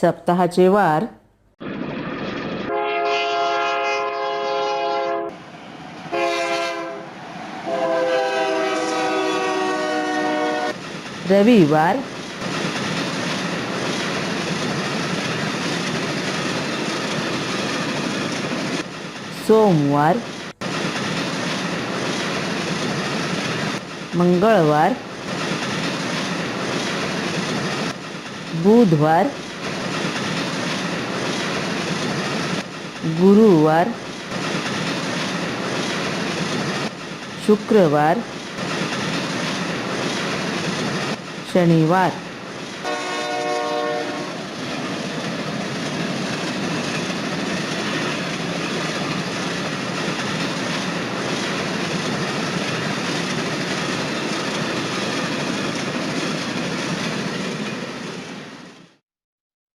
सप्ताहाचे वार. रविवार. सोमवार. मंगळवार. बुधवार. गुरुवार शुक्रवार शनिवार.